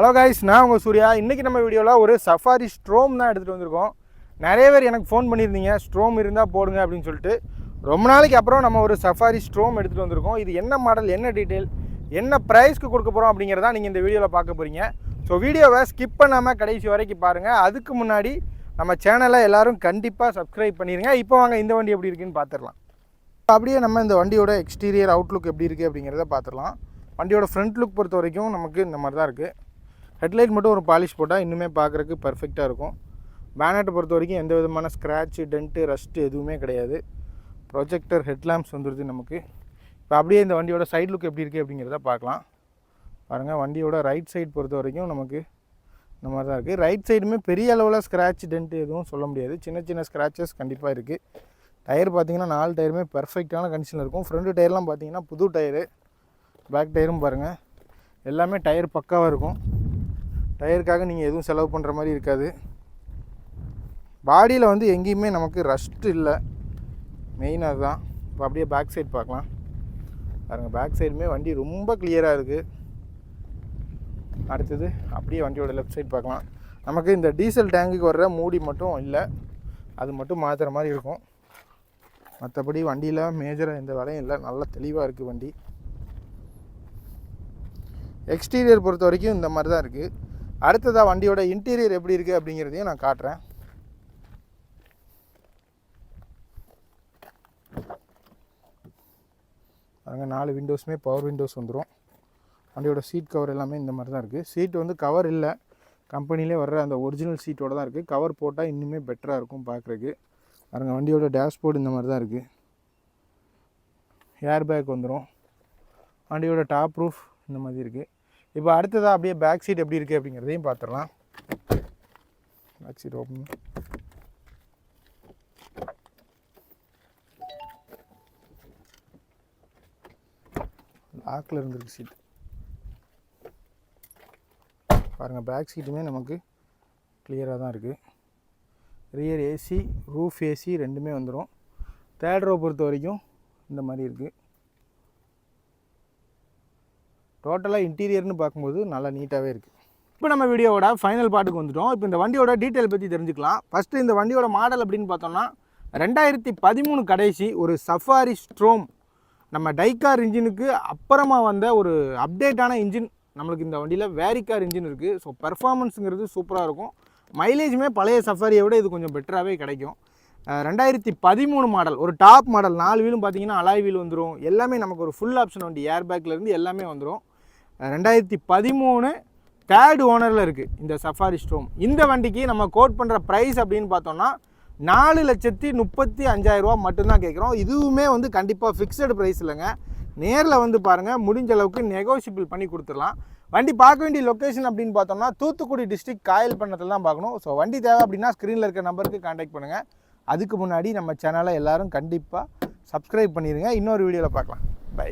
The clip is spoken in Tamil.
ஹலோ காய்ஸ் நான் உங்கள் சூர்யா. இன்றைக்கி நம்ம வீடியோவில் ஒரு சஃபாரி ஸ்ட்ரோம் தான் எடுத்துகிட்டு வந்திருக்கோம். நிறைய பேர் எனக்கு ஃபோன் பண்ணியிருந்தீங்க. ஸ்ட்ரோம் இருந்தால் போடுங்க அப்படின்னு சொல்லிட்டு. ரொம்ப நாளைக்கு அப்புறம் நம்ம ஒரு சஃபாரி ஸ்ட்ரோம் எடுத்துகிட்டு வந்திருக்கோம். இது என்ன மாடல் என்ன டீட்டெயில் என்ன ப்ரைஸ்க்கு கொடுக்க போகிறோம் அப்படிங்கிறத நீங்கள் இந்த வீடியோவில் பார்க்க போகிறீங்க ஸோ வீடியோவை ஸ்கிப் பண்ணாமல் கடைசி வரைக்கும் பாருங்கள் அதுக்கு முன்னாடி நம்ம சேனலை எல்லாரும் கண்டிப்பாக சப்ஸ்கிரைப் பண்ணிடுங்க இப்போ வாங்க இந்த வண்டி எப்படி இருக்குன்னு பார்த்துடலாம் அப்படியே நம்ம இந்த வண்டியோட எக்ஸ்டீரியர் அவுட்லுக் எப்படி இருக்குது அப்படிங்கிறத பார்த்துடலாம் வண்டியோட ஃப்ரண்ட் லுக் பொறுத்த வரைக்கும் நமக்கு இந்த மாதிரி தான் இருக்குது ஹெட்லைட் மட்டும் ஒரு பாலிஷ் போட்டால் இன்னுமே பார்க்குறக்கு பர்ஃபெக்டாக இருக்கும். பேனட்டை பொறுத்த வரைக்கும் எந்த விதமான ஸ்க்ராட்சு டென்ட்டு ரஸ்ட்டு எதுவுமே கிடையாது. ப்ரொஜெக்டர் ஹெட்லாம்ப்ஸ் வந்துடுது நமக்கு. இப்போ அப்படியே இந்த வண்டியோட சைட் லுக் எப்படி இருக்குது அப்படிங்கிறத பார்க்கலாம். பாருங்கள் வண்டியோட ரைட் சைடு பொறுத்த வரைக்கும் நமக்கு இந்த மாதிரி தான் இருக்குது ரைட் சைடுமே பெரிய அளவில் ஸ்க்ராட்ச் டென்ட்டு எதுவும் சொல்ல முடியாது. சின்ன சின்ன ஸ்க்ராச்சஸ் கண்டிப்பாக இருக்குது டயர் பார்த்தீங்கன்னா நாலு டயருமே பர்ஃபெக்டான கண்டிஷனில் இருக்கும். ஃப்ரண்ட் டயர்லாம் பார்த்தீங்கன்னா புது டயரு பேக் டயரும் பாருங்கள் எல்லாமே டயர் பக்காவாக இருக்கும். டயருக்காக நீங்கள் எதுவும் செலவு பண்ணுற மாதிரி இருக்காது. பாடியில் வந்து எங்கேயுமே நமக்கு ரஷ்ட் இல்லை. மெயின் அதுதான். இப்போ அப்படியே பேக் சைடு பார்க்கலாம். பாருங்கள் பேக் சைடுமே வண்டி ரொம்ப கிளியராக இருக்குது அடுத்தது அப்படியே வண்டியோட லெஃப்ட் சைடு பார்க்கலாம். நமக்கு இந்த டீசல் டேங்குக்கு வர்ற மூடி மட்டும் இல்லை. அது மட்டும் மாற்றுற மாதிரி இருக்கும். மற்றபடி வண்டியில் மேஜராக எந்த வேலையும் இல்லை. நல்லா தெளிவாக இருக்குது வண்டி. எக்ஸ்டீரியர் பொறுத்த வரைக்கும் இந்த மாதிரி தான் இருக்குது அடுத்ததாக வண்டியோட இன்டீரியர் எப்படி இருக்குது அப்படிங்கிறதையும் நான் காட்டுறேன். அங்கே நாலு விண்டோஸுமே பவர் விண்டோஸ் வந்துடும் வண்டியோட சீட் கவர் எல்லாமே இந்த மாதிரி தான் இருக்குது சீட் வந்து கவர் இல்லை. கம்பெனிலே வர்ற அந்த ஒரிஜினல் சீட்டோட தான் இருக்குது கவர் போட்டால் இன்னுமே பெட்டராக இருக்கும் பார்க்குறக்கு பாருங்க வண்டியோட டேஷ்போர்டு இந்த மாதிரி தான் இருக்குது ஏர் பேக் வந்துடும் வண்டியோட டாப் ரூஃப் இந்த மாதிரி இருக்குது இப்போ அடுத்ததாக அப்படியே பேக் சீட் எப்படி இருக்குது அப்படிங்கிறதையும் பார்த்துடலாம். பேக் சீட் ஓப்பன் லாக்கில் இருந்திருக்கு சீட் பாருங்கள் பேக் சீட்டுமே நமக்கு கிளியராக தான் இருக்குது ரியர் ஏசி ரூஃப் ஏசி ரெண்டுமே வந்துடும் தேர்ட் ரோ பொறுத்த வரைக்கும் இந்த மாதிரி இருக்குது டோட்டலாக இன்டீரியர்னு பார்க்கும்போது நல்லா நீட்டாகவே இருக்குது இப்போ நம்ம வீடியோவோட ஃபைனல் பாட்டுக்கு வந்துட்டோம். இப்போ இந்த வண்டியோட டீட்டெயில் பற்றி தெரிஞ்சுக்கலாம். ஃபஸ்ட்டு இந்த வண்டியோட மாடல் அப்படின்னு பார்த்தோம்னா ரெண்டாயிரத்தி பதிமூணு கடைசி ஒரு சஃபாரி ஸ்ட்ரோம் நம்ம டைகார் இன்ஜினுக்கு அப்புறமா வந்த ஒரு அப்டேட்டான இன்ஜின் நம்மளுக்கு இந்த வண்டியில் வேரிகார் இன்ஜின் இருக்குது ஸோ பெர்ஃபார்மன்ஸுங்கிறது சூப்பராக இருக்கும். மைலேஜுமே பழைய சஃபாரியை விட இது கொஞ்சம் பெட்டராகவே கிடைக்கும். ரெண்டாயிரத்தி பதிமூணு மாடல் ஒரு டாப் மாடல் நாலு வீலும் பார்த்தீங்கன்னா அலாய் வீல் வந்துடும் எல்லாமே நமக்கு ஒரு ஃபுல் ஆப்ஷன் வண்டி. ஏர் பேக்லேருந்து எல்லாமே வந்துடும் ரெண்டாயிரத்தி பதிமூணு தேர்ட் ஓனரில் இருக்குது இந்த சஃபாரி ஸ்ட்ரோம் இந்த வண்டிக்கு நம்ம கோட் பண்ணுற ப்ரைஸ் அப்படின்னு பார்த்தோம்னா நாலு லட்சத்தி முப்பத்தி அஞ்சாயிரரூபா மட்டும்தான் கேட்குறோம். இதுவுமே வந்து கண்டிப்பாக ஃபிக்ஸடு ப்ரைஸ் இல்லைங்க. நேரில் வந்து பாருங்கள் முடிஞ்ச அளவுக்கு நெகோஷியபிள் பண்ணி கொடுத்துடலாம். வண்டி பார்க்க வேண்டிய லொக்கேஷன் அப்படின்னு பார்த்தோம்னா தூத்துக்குடி டிஸ்ட்ரிக்ட் காயல் பண்ணத்தில் தான் பார்க்கணும். ஸோ வண்டி தேவை அப்படின்னா ஸ்க்ரீனில் இருக்க நம்பருக்கு காண்டாக்ட் பண்ணுங்கள் அதுக்கு முன்னாடி நம்ம சேனலை எல்லாரும் கண்டிப்பாக சப்ஸ்கிரைப் பண்ணிடுங்க இன்னொரு வீடியோவில் பார்க்கலாம். பை